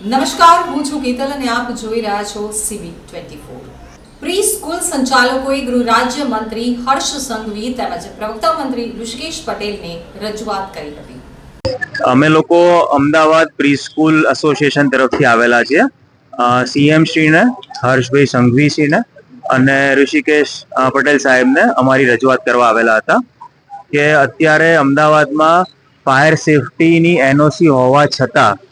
નમસ્કાર, હું છું કેતલ અને આપ જોઈ રહ્યા છો CV twenty four pre school સંચાલકોએ ગૃહ રાજ્ય મંત્રી હર્ષ સંઘવી તેમજ પ્રવક્તા મંત્રી ઋષિકેશ પટેલને રજૂઆત કરી હતી. અમે લોકો અમદાવાદ પ્રી સ્કૂલ એસોસિએશન તરફથી આવેલા છીએ. સીએમ શ્રીને, હર્ષભાઈ સંઘવી શ્રીને અને ઋષિકેશ પટેલ સાહેબને અમારી રજૂઆત કરવા આવેલા હતા કે અત્યારે અમદાવાદમાં ફાયર સેફટીની એનઓસી હોવા છતાં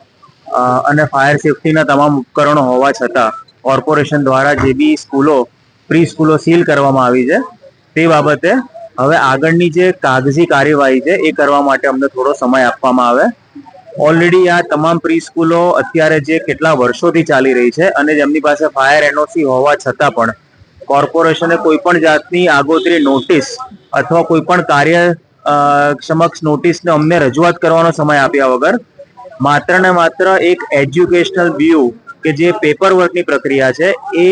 અને ફાયર સેફટીના તમામ ઉપકરણો હોવા છતાં કોર્પોરેશન દ્વારા જે બી સ્કૂલો પ્રી સ્કૂલો સીલ કરવામાં આવી છે, તે બાબતે હવે આગળની જે કાગજી કાર્યવાહી છે, એ કરવા માટે અમને થોડો સમય આપવામાં આવે. ઓલરેડી આ તમામ પ્રી સ્કૂલો અત્યારે જે કેટલા વર્ષોથી ચાલી રહી છે અને જેમની પાસે ફાયર એનઓસી હોવા છતાં પણ કોર્પોરેશને કોઈ પણ જાતની આગોતરી નોટિસ અથવા કોઈ પણ કાર્ય સમક્ષ નોટિસને અમને રજૂઆત કરવાનો સમય આપ્યા વગર માત્ર ને માત્ર એક એજ્યુકેશનલ વ્યૂ કે જે પેપર વર્કની પ્રક્રિયા છે, એ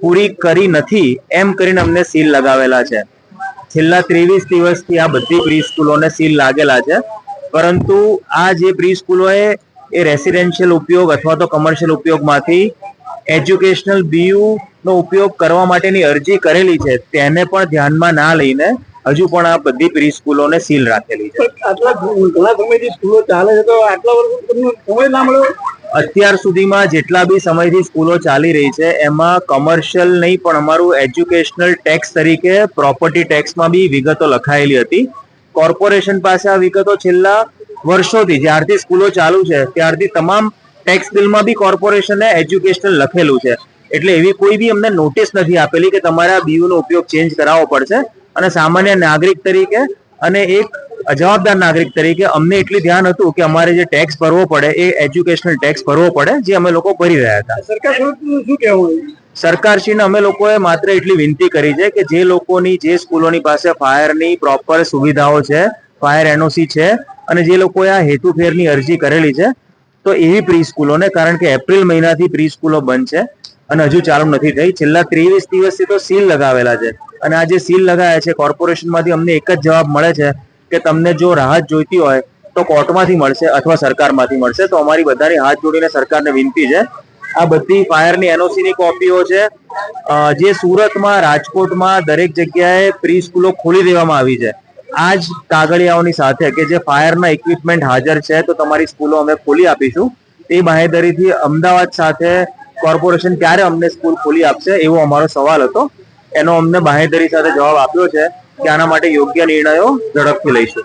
પૂરી કરી નથી, એમ કરીને અમને સીલ લગાવેલા છે. છેલ્લા ત્રેવીસ દિવસથી આ બધી પ્રી સ્કૂલોને સીલ લાગેલા છે. પરંતુ આ જે પ્રી સ્કૂલોએ એ રેસિડેન્શિયલ ઉપયોગ અથવા તો કમર્શિયલ ઉપયોગમાંથી એજ્યુકેશનલ બીયુનો ઉપયોગ કરવા માટેની અરજી કરેલી છે, તેને પણ ધ્યાનમાં ના લઈને હજુ પણ આ બધી પ્રી સ્કૂલોને સીલ રાખેલી છે. આટલા ઘણા સમયથી સ્કૂલો ચાલે છે તો આટલા વર્ષ સમય ના મળ્યો? અત્યાર સુધીમાં જેટલા બી સમયથી સ્કૂલો ચાલી રહી છે એમાં કમર્શિયલ નહીં પણ અમારું એજ્યુકેશનલ ટેક્સ તરીકે પ્રોપર્ટી ટેક્સમાં બી વિગતો લખાયેલી હતી. કોર્પોરેશન પાસે આ વિગતો છેલ્લા વર્ષોથી જ્યારથી સ્કૂલો ચાલુ છે ત્યારથી તમામ ટેક્સ બિલમાં બી કોર્પોરેશને એજ્યુકેશનલ લખેલું છે. એટલે એવી કોઈ બી અમને નોટિસ નથી આપેલી કે તમારે આ બીયુનો ઉપયોગ ચેન્જ કરાવવો પડશે. અને સામાન્ય નાગરિક તરીકે અને એક જવાબદાર નાગરિક તરીકે અમને એટલી ધ્યાન હતું કે અમારે જે ટેક્સ ભરવો પડે એ એજ્યુકેશનલ ટેક્સ ભરવો પડે જે અમે લોકો ભરી રહ્યા હતા. સરકાર શ્રીને શું કહેવું? સરકારશ્રીને અમે લોકોએ માત્ર એટલી વિનંતી કરી છે કે જે લોકોની જે સ્કૂલોની પાસે ફાયરની પ્રોપર સુવિધાઓ છે ફાયર એનઓસી છે અને જે લોકોએ આ હેતુફેરની અરજી કરેલી છે તો એવી પ્રી સ્કૂલોને કારણ કે એપ્રિલ મહિનાથી પ્રી સ્કૂલો બંધ છે અને હજુ ચાલુ નથી થઈ. છેલ્લા ત્રેવીસ દિવસથી તો સીલ લગાવેલા છે. અને આ જે સીલ લગાવ્યા છે, કોર્પોરેશનમાંથી અમને એક જ જવાબ મળે છે કે તમને જો રાહત જોઈતી હોય તો કોર્ટમાંથી મળશે અથવા સરકારમાંથી મળશે. તો અમારી બધાની હાથ જોડીને સરકારને વિનંતી છે. આ બધી ફાયરની એનઓસીની કોપીઓ છે. જે સુરતમાં, રાજકોટમાં દરેક જગ્યાએ પ્રી સ્કૂલો ખોલી દેવામાં આવી છે. આ જ કાગળિયાઓની સાથે કે જે ફાયરના ઇક્વિપમેન્ટ હાજર છે, તો તમારી સ્કૂલો અમે ખોલી આપીશું. તે બાહેધરીથી અમદાવાદ સાથે કોર્પોરેશન ક્યારે અમને સ્કૂલ ખોલી આપશે એવો અમારો સવાલ હતો. એનો અમને બાહેધરી સાથે જવાબ આપ્યો છે કે આના માટે યોગ્ય નિર્ણયો ઝડપથી લઈશું.